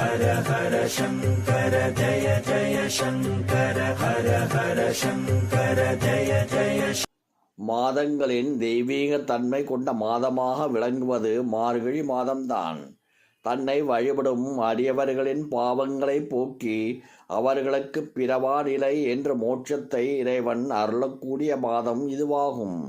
ஹர ஹர சங்கர ஜய ஜய சங்கர ஹர ஹர சங்கர ஜய ஜய மாதங்களின் தெய்வீக தன்மை கொண்ட மாதமாக விளங்குவது மார்கழி மாதம்தான். தன்னை வழிபடும் அரியவர்களின் பாவங்களை போக்கி அவர்களுக்கு பிறவா நிலை என்ற மோட்சத்தை இறைவன் அருளக்கூடிய மாதம் இதுவாகும்.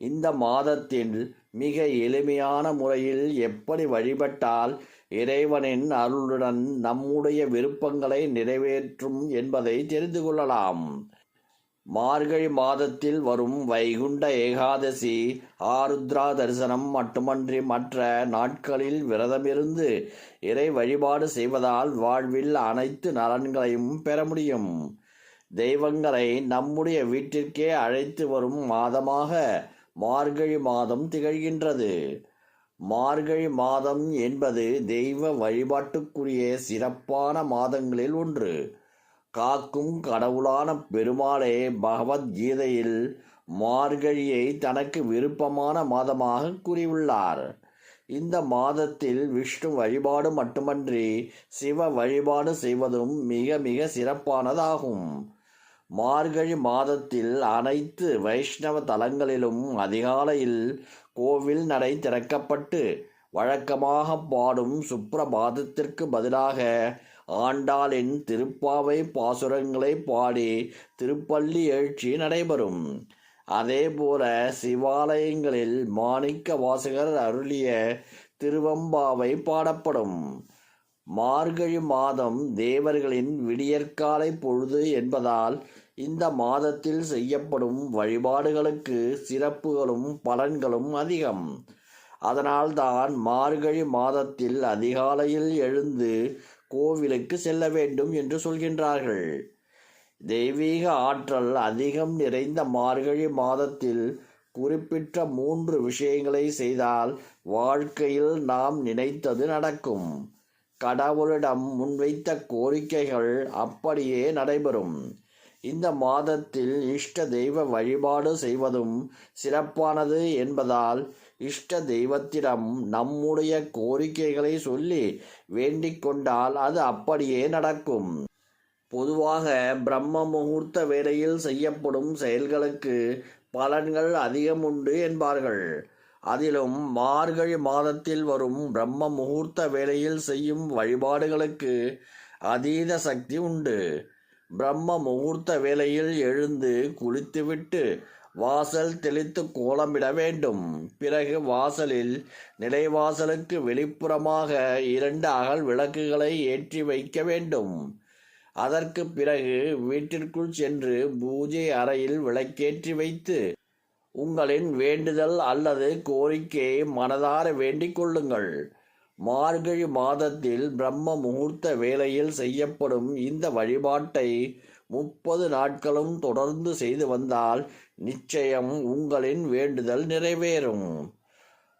இந்த மாதத்தில் மிக எளிமையான முறையில் எப்படி வழிபட்டால் இறைவனின் அருளுடன் நம்முடைய விருப்பங்களை நிறைவேற்றும் என்பதை தெரிந்து கொள்ளலாம். மார்கழி மாதத்தில் வரும் வைகுண்ட ஏகாதசி ஆருத்ரா தரிசனம் மட்டுமன்றி மற்ற நாட்களில் விரதமிருந்து இறை வழிபாடு செய்வதால் வாழ்வில் அனைத்து நலன்களையும் பெற முடியும். தெய்வங்களை நம்முடைய வீட்டிற்கே அழைத்து வரும் மாதமாக மார்கழி மாதம் திகழ்கின்றது. மார்கழி மாதம் என்பது தெய்வ வழிபாட்டுக்குரிய சிறப்பான மாதங்களில் ஒன்று. காக்கும் கடவுளான பெருமாளே பகவத்கீதையில் மார்கழியை தனக்கு விருப்பமான மாதமாக கூறியுள்ளார். இந்த மாதத்தில் விஷ்ணு வழிபாடு மட்டுமன்றி சிவ வழிபாடு செய்வதும் மிக மிக சிறப்பானதாகும். மார்கழி மாதத்தில் அனைத்து வைஷ்ணவ தலங்களிலும் அதிகாலையில் கோவில் நடை திறக்கப்பட்டு வழக்கமாக பாடும் சுப்பிரபாதத்திற்கு பதிலாக ஆண்டாளின் திருப்பாவை பாசுரங்களை பாடி திருப்பள்ளி எழுச்சி நடைபெறும். அதேபோல சிவாலயங்களில் மாணிக்க வாசகர் அருளிய திருவம்பாவை பாடப்படும். மார்கழி மாதம் தேவர்களின் விடியற்காலை பொழுது என்பதால் இந்த மாதத்தில் செய்யப்படும் வழிபாடுகளுக்கு சிறப்புகளும் பலன்களும் அதிகம். அதனால்தான் மார்கழி மாதத்தில் அதிகாலையில் எழுந்து கோவிலுக்கு செல்ல வேண்டும் என்று சொல்கின்றார்கள். தெய்வீக ஆற்றல் அதிகம் நிறைந்த மார்கழி மாதத்தில் குறிப்பிட்ட மூன்று விஷயங்களை செய்தால் வாழ்க்கையில் நாம் நினைத்தது நடக்கும். கடவுளிடம் முன்வைத்த கோரிக்கைகள் அப்படியே நடைபெறும். இந்த மாதத்தில் இஷ்ட தெய்வ வழிபாடு செய்வதும் சிறப்பானது என்பதால் இஷ்ட தெய்வத்திடம் நம்முடைய கோரிக்கைகளை சொல்லி வேண்டிக் கொண்டால் அது அப்படியே நடக்கும். பொதுவாக பிரம்ம முகூர்த்த வேளையில் செய்யப்படும் செயல்களுக்கு பலன்கள் அதிகம் உண்டு என்பார்கள். அதிலும் மார்கழி மாதத்தில் வரும் பிரம்ம முகூர்த்த வேளையில் செய்யும் வழிபாடுகளுக்கு அதீத சக்தி உண்டு. பிரம்ம முகூர்த்த வேளையில் எழுந்து குளித்துவிட்டு வாசல் தெளித்து கோலமிட வேண்டும். பிறகு வாசலில் நிலைவாசலுக்கு வெளிப்புறமாக இரண்டு அகல் விளக்குகளை ஏற்றி வைக்க வேண்டும். அதற்கு பிறகு வீட்டிற்குள் சென்று பூஜை அறையில் விளக்கேற்றி வைத்து உங்களின் வேண்டுதல் அல்லது கோரிக்கையை மனதார வேண்டிக் கொள்ளுங்கள். மார்கழி மாதத்தில் பிரம்ம முகூர்த்த வேளையில் செய்யப்படும் இந்த வழிபாட்டை முப்பது நாட்களும் தொடர்ந்து செய்து வந்தால் நிச்சயம் உங்களின் வேண்டுதல் நிறைவேறும்.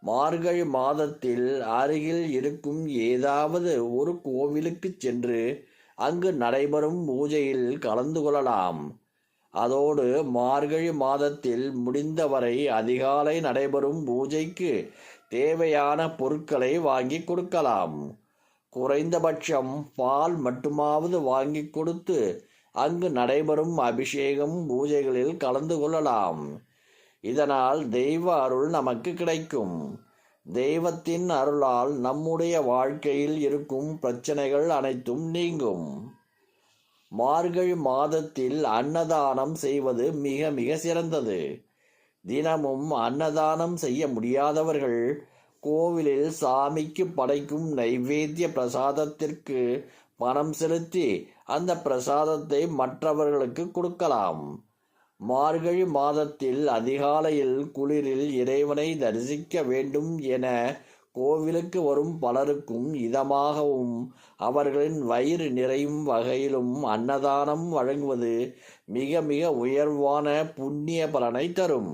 மார்கழி மாதத்தில் அருகில் இருக்கும் ஏதாவது ஒரு கோவிலுக்கு சென்று அங்கு நடைபெறும் பூஜையில் கலந்து கொள்ளலாம். அதோடு மார்கழி மாதத்தில் முடிந்தவரை அதிகாலை நடைபெறும் பூஜைக்கு தேவையான பொருட்களை வாங்கி கொடுக்கலாம். குறைந்தபட்சம் பால் மட்டுமாவது வாங்கி கொடுத்து அங்கு நடைபெறும் அபிஷேகம் பூஜைகளில் கலந்து கொள்ளலாம். இதனால் தெய்வ அருள் நமக்கு கிடைக்கும். தெய்வத்தின் அருளால் நம்முடைய வாழ்க்கையில் இருக்கும் பிரச்சனைகள் அனைத்தும் நீங்கும். மார்கழி மாதத்தில் அன்னதானம் செய்வது மிக மிக சிறந்தது. தினமும் அன்னதானம் செய்ய முடியாதவர்கள் கோவிலில் சாமிக்கு படைக்கும் நைவேத்திய பிரசாதத்திற்கு பணம் செலுத்தி அந்த பிரசாதத்தை மற்றவர்களுக்கு கொடுக்கலாம். மார்கழி மாதத்தில் அதிகாலையில் குளிரில் இறைவனை தரிசிக்க வேண்டும் என கோவிலுக்கு வரும் பலருக்கும் இதமாகவும் அவர்களின் வயிறு நிறையும் வகையிலும் அன்னதானம் வழங்குவது மிக மிக உயர்வான புண்ணிய பலனை தரும்.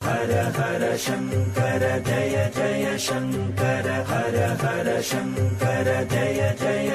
ஹர ஹர சங்கர ஜய ஜய சங்கர ஹர ஹர சங்கர ஜய ஜய